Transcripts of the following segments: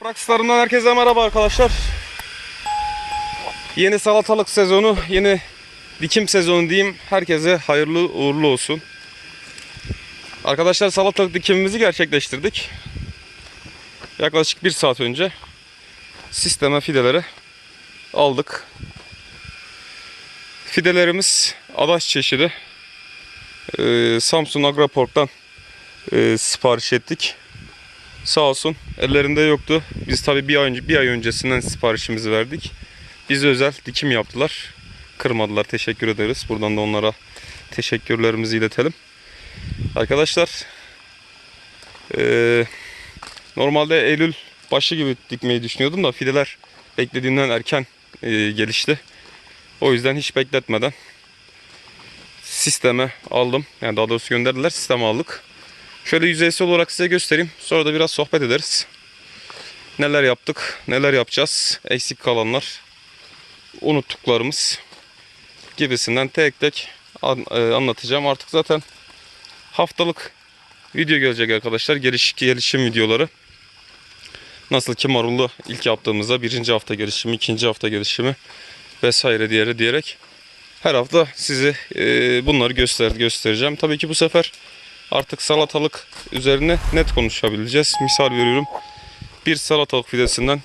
Prakslarından herkese merhaba arkadaşlar. Yeni salatalık sezonu, yeni dikim sezonu diyeyim. Herkese hayırlı uğurlu olsun. Arkadaşlar salatalık dikimimizi gerçekleştirdik. Yaklaşık bir saat önce sisteme fideleri aldık. Fidelerimiz adaş çeşidi. Ee, Samsun Agroport'tan e, sipariş ettik. Sağ olsun ellerinde yoktu. Biz tabi bir ay, önce, bir ay öncesinden siparişimizi verdik. Bize özel dikim yaptılar. Kırmadılar. Teşekkür ederiz. Buradan da onlara teşekkürlerimizi iletelim. Arkadaşlar eee, normalde Eylül başı gibi dikmeyi düşünüyordum da fideler beklediğimden erken eee, gelişti. O yüzden hiç bekletmeden sisteme aldım. Yani daha doğrusu gönderdiler sisteme aldık. Şöyle yüzeysel olarak size göstereyim. Sonra da biraz sohbet ederiz. Neler yaptık, neler yapacağız, eksik kalanlar, unuttuklarımız gibisinden tek tek e, anlatacağım. Artık zaten haftalık video gelecek arkadaşlar. Geliş, gelişim videoları. Nasıl ki marullu ilk yaptığımızda birinci hafta gelişimi, ikinci hafta gelişimi vesaire diğeri diyerek her hafta size bunları göster göstereceğim. Tabii ki bu sefer artık salatalık üzerine net konuşabileceğiz. Misal veriyorum. Bir salatalık fidesinden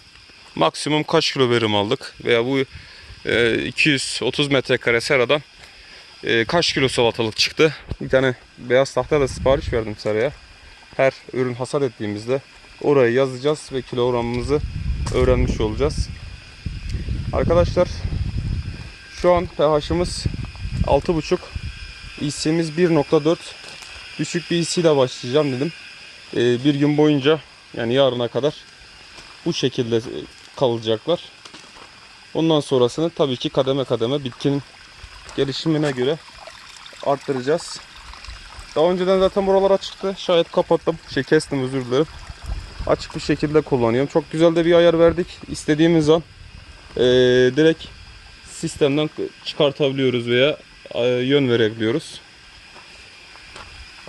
maksimum kaç kilo verim aldık veya bu e, 230 metrekare seradan e, kaç kilo salatalık çıktı. Bir tane beyaz tahta da sipariş verdim seraya. Her ürün hasat ettiğimizde orayı yazacağız ve kilo oranımızı öğrenmiş olacağız. Arkadaşlar şu an pH'ımız 6.5 İC'miz 1.4 düşük bir ile başlayacağım dedim. Ee, bir gün boyunca yani yarına kadar bu şekilde e, kalacaklar. Ondan sonrasını tabii ki kademe kademe bitkinin gelişimine göre arttıracağız. Daha önceden zaten buralar açıktı. Şayet kapattım. Şey kestim özür dilerim. Açık bir şekilde kullanıyorum. Çok güzel de bir ayar verdik. İstediğimiz an eee, direkt sistemden çıkartabiliyoruz veya e, yön verebiliyoruz.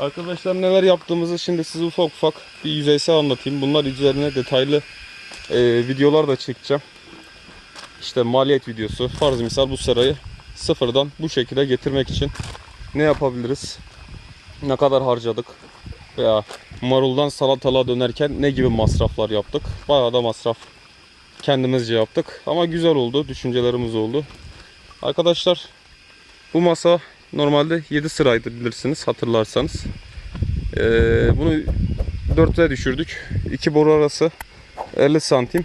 Arkadaşlar neler yaptığımızı şimdi size ufak ufak bir yüzeysel anlatayım. Bunlar üzerine detaylı e, videolar da çekeceğim. İşte maliyet videosu. Farz misal bu serayı sıfırdan bu şekilde getirmek için ne yapabiliriz? Ne kadar harcadık? Veya maruldan salatalığa dönerken ne gibi masraflar yaptık? Bayağı da masraf kendimizce yaptık. Ama güzel oldu. Düşüncelerimiz oldu. Arkadaşlar bu masa normalde 7 sıraydı bilirsiniz hatırlarsanız. Ee, bunu 4'e düşürdük. İki boru arası 50 santim.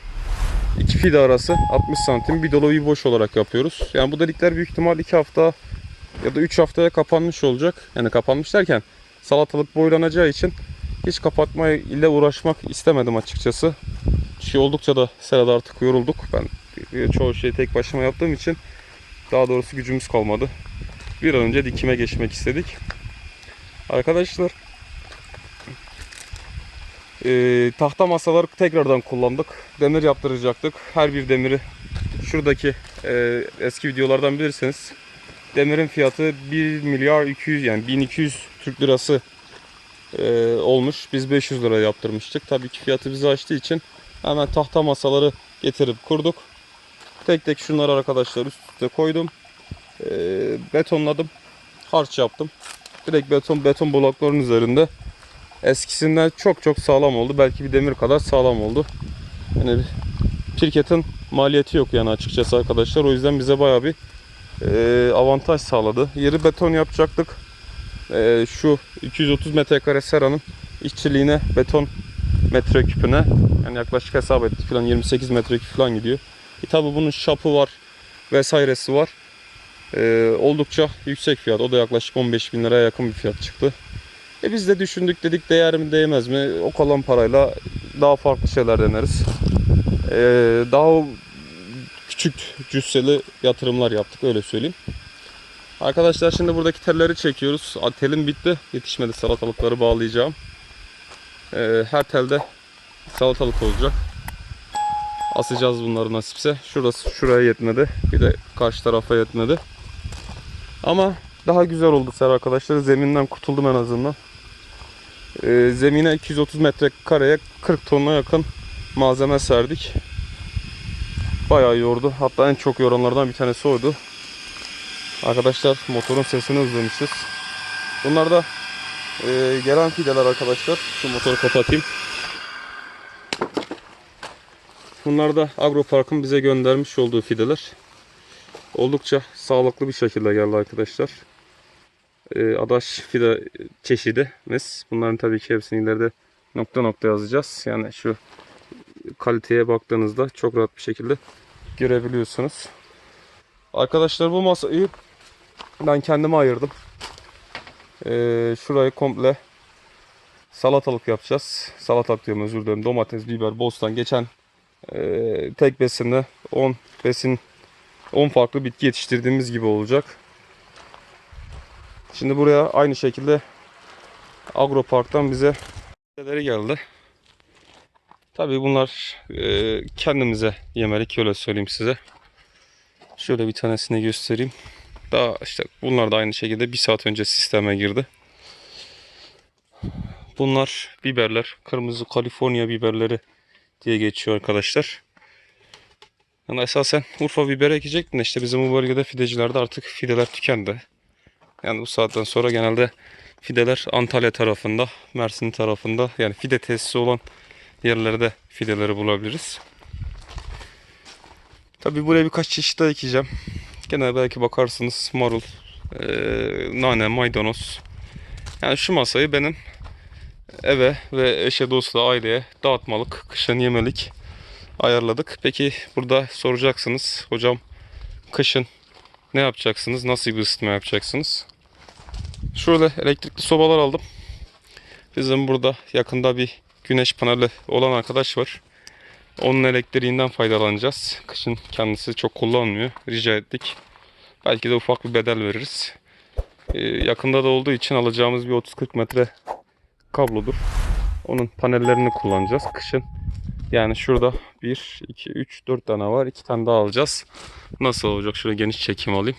iki fide arası 60 santim. Bir dolu bir boş olarak yapıyoruz. Yani bu delikler büyük ihtimal 2 hafta ya da 3 haftaya kapanmış olacak. Yani kapanmış derken salatalık boylanacağı için hiç kapatma ile uğraşmak istemedim açıkçası. Çünkü oldukça da serada artık yorulduk. Ben çoğu şeyi tek başıma yaptığım için daha doğrusu gücümüz kalmadı. Bir an önce dikime geçmek istedik. Arkadaşlar eee, tahta masaları tekrardan kullandık. Demir yaptıracaktık. Her bir demiri şuradaki eee, eski videolardan bilirseniz demirin fiyatı 1 milyar 200 yani 1200 Türk lirası eee, olmuş. Biz 500 lira yaptırmıştık. Tabii ki fiyatı bizi aştığı için hemen tahta masaları getirip kurduk. Tek tek şunları arkadaşlar üst üste koydum. Ee, betonladım. Harç yaptım. Direkt beton beton blokların üzerinde. Eskisinden çok çok sağlam oldu. Belki bir demir kadar sağlam oldu. Yani şirketin maliyeti yok yani açıkçası arkadaşlar. O yüzden bize bayağı bir e, avantaj sağladı. Yeri beton yapacaktık. E, şu 230 metrekare seranın işçiliğine beton metreküpüne yani yaklaşık hesap ettik falan 28 metreküp falan gidiyor. E tabi bunun şapı var vesairesi var. Ee, oldukça yüksek fiyat. O da yaklaşık 15 bin liraya yakın bir fiyat çıktı. E biz de düşündük dedik değer mi değmez mi? O kalan parayla daha farklı şeyler deneriz. Ee, daha küçük cüsseli yatırımlar yaptık öyle söyleyeyim. Arkadaşlar şimdi buradaki telleri çekiyoruz. Telim bitti. Yetişmedi salatalıkları bağlayacağım. Ee, her telde salatalık olacak. Asacağız bunları nasipse. Şurası şuraya yetmedi. Bir de karşı tarafa yetmedi. Ama daha güzel oldu ser arkadaşlar. Zeminden kurtuldum en azından. Ee, zemine 230 metrekareye 40 tona yakın malzeme serdik. Bayağı yordu. Hatta en çok yoranlardan bir tanesi oydu. Arkadaşlar motorun sesini özlemişiz. Bunlar da e, gelen fideler arkadaşlar. Şu motoru kapatayım. Bunlar da Agropark'ın bize göndermiş olduğu fideler. Oldukça sağlıklı bir şekilde geldi arkadaşlar. E, adaş fide çeşidimiz. Bunların tabii ki hepsini ileride nokta nokta yazacağız. Yani şu kaliteye baktığınızda çok rahat bir şekilde görebiliyorsunuz. Arkadaşlar bu masayı ben kendime ayırdım. Ee, şurayı komple salatalık yapacağız. Salatalık diyorum özür dilerim. Domates, biber, bostan. Geçen e, tek besinde 10 besin 10 farklı bitki yetiştirdiğimiz gibi olacak. Şimdi buraya aynı şekilde Agropark'tan bize fideleri geldi. Tabii bunlar e, kendimize yemelik öyle söyleyeyim size. Şöyle bir tanesini göstereyim. Daha işte bunlar da aynı şekilde bir saat önce sisteme girdi. Bunlar biberler. Kırmızı Kaliforniya biberleri diye geçiyor arkadaşlar. Yani esasen Urfa biberi ekecektim işte bizim bu bölgede fidecilerde artık fideler tükendi. Yani bu saatten sonra genelde fideler Antalya tarafında, Mersin tarafında yani fide tesisi olan yerlerde fideleri bulabiliriz. Tabi buraya birkaç çeşit daha ekeceğim. Gene belki bakarsınız marul, eee, nane, maydanoz. Yani şu masayı benim eve ve eşe dosta aileye dağıtmalık, kışın yemelik ayarladık. Peki burada soracaksınız hocam kışın ne yapacaksınız? Nasıl bir ısıtma yapacaksınız? Şöyle elektrikli sobalar aldım. Bizim burada yakında bir güneş paneli olan arkadaş var. Onun elektriğinden faydalanacağız. Kışın kendisi çok kullanmıyor. Rica ettik. Belki de ufak bir bedel veririz. Ee, yakında da olduğu için alacağımız bir 30-40 metre kablodur. Onun panellerini kullanacağız kışın. Yani şurada 1, 2, 3, 4 tane var. 2 tane daha alacağız. Nasıl olacak? Şöyle geniş çekim alayım.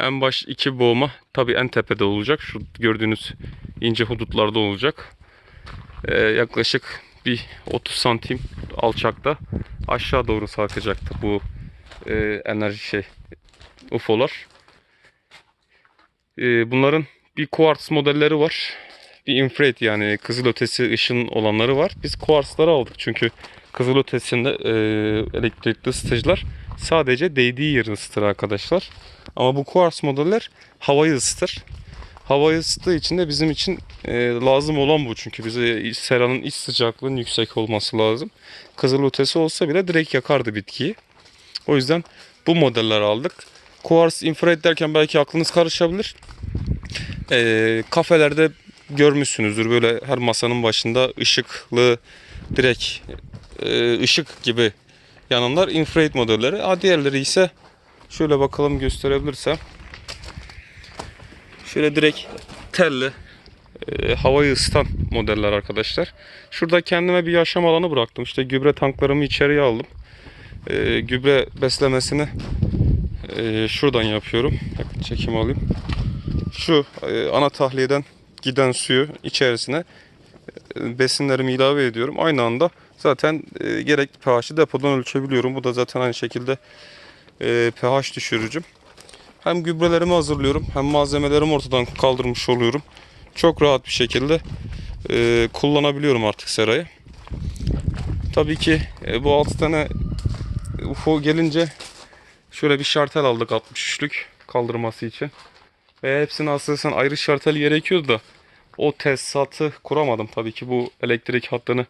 En baş iki boğma tabii en tepede olacak. Şu gördüğünüz ince hudutlarda olacak. Ee, yaklaşık bir 30 santim alçakta aşağı doğru sarkacaktı bu e, enerji şey UFO'lar. E, bunların bir kuartz modelleri var. Bir infrared yani kızılötesi ışın olanları var. Biz kuartzları aldık çünkü kızılötesinde e, elektrikli ısıtıcılar sadece değdiği yeri ısıtır arkadaşlar. Ama bu kuartz modeller havayı ısıtır. Havayı ısıttığı için de bizim için e, lazım olan bu. Çünkü bize seranın iç sıcaklığının yüksek olması lazım. Kızılötesi olsa bile direkt yakardı bitkiyi. O yüzden bu modeller aldık. Quartz infrared derken belki aklınız karışabilir. E, kafelerde görmüşsünüzdür böyle her masanın başında ışıklı direkt ışık gibi yananlar infrared modelleri. Ha, diğerleri ise şöyle bakalım gösterebilirsem. Şöyle direkt telli e, havayı ısıtan modeller arkadaşlar. Şurada kendime bir yaşam alanı bıraktım. İşte gübre tanklarımı içeriye aldım. E, gübre beslemesini e, şuradan yapıyorum. Çekim alayım. Şu e, ana tahliyeden giden suyu içerisine e, besinlerimi ilave ediyorum. Aynı anda zaten e, gerekli pH'i depodan ölçebiliyorum. Bu da zaten aynı şekilde e, pH düşürücüm. Hem gübrelerimi hazırlıyorum hem malzemelerimi ortadan kaldırmış oluyorum. Çok rahat bir şekilde e, kullanabiliyorum artık serayı. Tabii ki e, bu 6 tane UFO gelince şöyle bir şartel aldık 63'lük kaldırması için. Ve hepsini aslında ayrı şartel gerekiyordu da o tesisatı kuramadım. Tabii ki bu elektrik hattını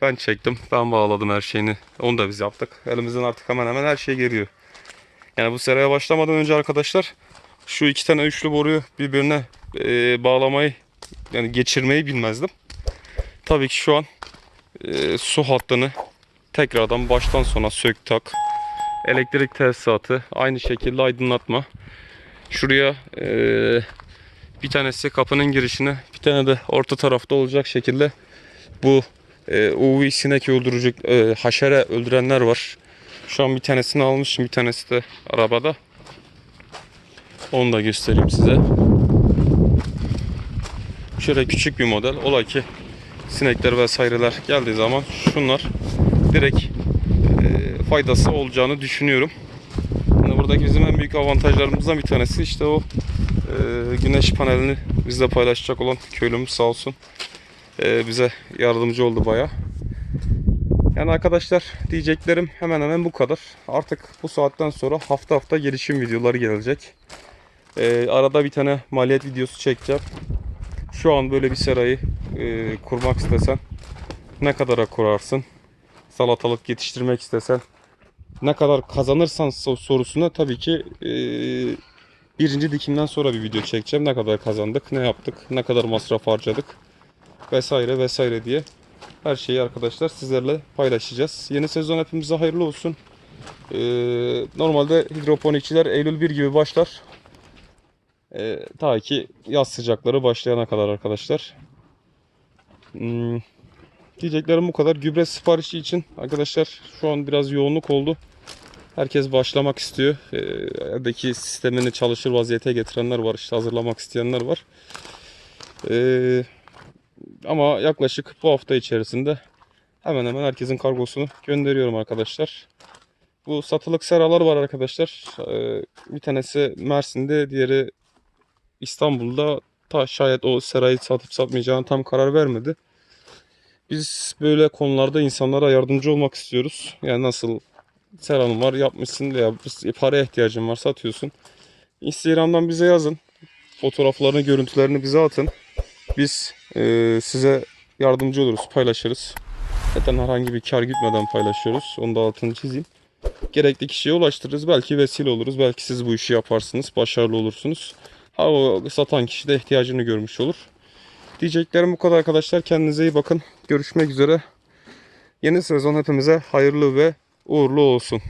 ben çektim. Ben bağladım her şeyini. Onu da biz yaptık. Elimizden artık hemen hemen her şey geliyor. Yani bu seraya başlamadan önce arkadaşlar şu iki tane üçlü boruyu birbirine e, bağlamayı yani geçirmeyi bilmezdim. Tabii ki şu an e, su hattını tekrardan baştan sona sök tak. Elektrik tesisatı aynı şekilde aydınlatma. Şuraya e, bir tanesi kapının girişine bir tane de orta tarafta olacak şekilde bu e, UV sinek öldürücü e, haşere öldürenler var. Şu an bir tanesini almışım. Bir tanesi de arabada. Onu da göstereyim size. Şöyle küçük bir model. Ola ki sinekler vesaireler geldiği zaman şunlar direkt e, faydası olacağını düşünüyorum. Yani buradaki bizim en büyük avantajlarımızdan bir tanesi işte o e, güneş panelini bizle paylaşacak olan köylümüz sağ olsun. E, bize yardımcı oldu baya. Yani arkadaşlar diyeceklerim hemen hemen bu kadar. Artık bu saatten sonra hafta hafta gelişim videoları gelecek. E, arada bir tane maliyet videosu çekeceğim. Şu an böyle bir serayı e, kurmak istesen ne kadara kurarsın? Salatalık yetiştirmek istesen ne kadar kazanırsan so- sorusuna tabii ki e, birinci dikimden sonra bir video çekeceğim. Ne kadar kazandık, ne yaptık, ne kadar masraf harcadık vesaire vesaire diye her şeyi arkadaşlar sizlerle paylaşacağız. Yeni sezon hepimize hayırlı olsun. E, normalde hidroponikçiler Eylül 1 gibi başlar. E, ta ki yaz sıcakları başlayana kadar arkadaşlar. Hmm, diyeceklerim bu kadar. Gübre siparişi için arkadaşlar şu an biraz yoğunluk oldu. Herkes başlamak istiyor. Ee, Evdeki sistemini çalışır vaziyete getirenler var. işte hazırlamak isteyenler var. Ee, ama yaklaşık bu hafta içerisinde hemen hemen herkesin kargosunu gönderiyorum arkadaşlar. Bu satılık seralar var arkadaşlar. Ee, bir tanesi Mersin'de, diğeri İstanbul'da. Ta şayet o serayı satıp satmayacağını tam karar vermedi. Biz böyle konularda insanlara yardımcı olmak istiyoruz. Yani nasıl seranın var yapmışsın veya paraya ihtiyacın var satıyorsun. Instagram'dan bize yazın. Fotoğraflarını, görüntülerini bize atın. Biz e, size yardımcı oluruz, paylaşırız. Zaten herhangi bir kar gütmeden paylaşıyoruz. Onu da altını çizeyim. Gerekli kişiye ulaştırırız. Belki vesile oluruz. Belki siz bu işi yaparsınız. Başarılı olursunuz. Ha o satan kişi de ihtiyacını görmüş olur. Diyeceklerim bu kadar arkadaşlar. Kendinize iyi bakın. Görüşmek üzere. Yeni sezon hepimize hayırlı ve uğurlu olsun.